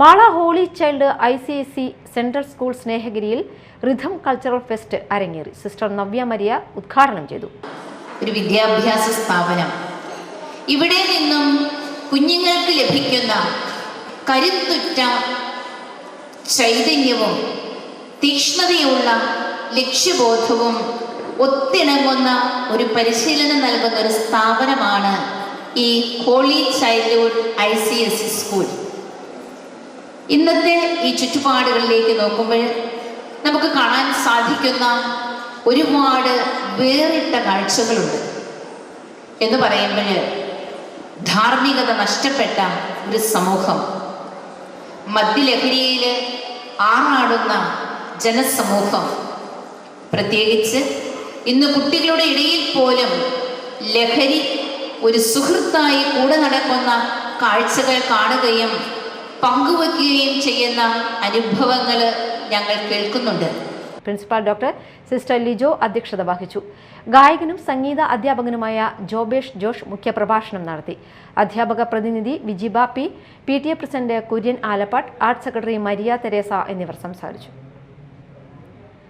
Mala holy child I C S C central school സ്നേഹഗിരിയിൽ rhythm cultural fest അരങ്ങേറി. Sister Navya Maria ഉദ്ഘാടനം ചെയ്തു. ഒരു വിദ്യാഭ്യാസ സ്ഥാപനം. ഇവിടെ നിന്നും കുഞ്ഞുങ്ങൾക്ക് ലഭിക്കുന്ന കരുത്തുറ്റ ചൈതന്യവും തീക്ഷ്ണതയുള്ള ലക്ഷ്യബോധവും ഒത്തിണങ്ങുന്ന ഒരു പരിശീലനം നൽകുന്ന ഒരു സ്ഥാപനമാണ് ഈ holy childhood I C S school. ഇന്നത്തെ ഈ ചുറ്റുപാടുകളിലേക്ക് നോക്കുമ്പോൾ നമുക്ക് കാണാൻ സാധിക്കുന്ന ഒരുപാട് വേറിട്ട കാഴ്ചകളുണ്ട്. എന്ന് പറയുമ്പോൾ ധാർമ്മികത നഷ്ടപ്പെട്ട ഒരു സമൂഹം. മദ്യലഹരിയിൽ ആറാടുന്ന ജനസമൂഹം. പ്രത്യേകിച്ച് ഇന്ന് കുട്ടികളുടെ ഇടയിൽ പോലും ലഹരി ഒരു സുഹൃത്തായി കൂടെ നടക്കുന്ന കാഴ്ചകൾ കാണുകയും പങ്കുവെക്കുകയും ചെയ്യുന്ന അനുഭവങ്ങൾ ഞങ്ങൾ കേൾക്കുന്നുണ്ട്. പ്രിൻസിപ്പാൾ ഡോക്ടർ സിസ്റ്റർ ലിജോ അധ്യക്ഷത വഹിച്ചു. ഗായകനും സംഗീത അധ്യാപകനുമായ ജോബേഷ് ജോഷ് മുഖ്യപ്രഭാഷണം നടത്തി. അധ്യാപക പ്രതിനിധി Vijiba P P T A president Kurian Alappat art secretary Maria Theresa എന്നിവർ സംസാരിച്ചു.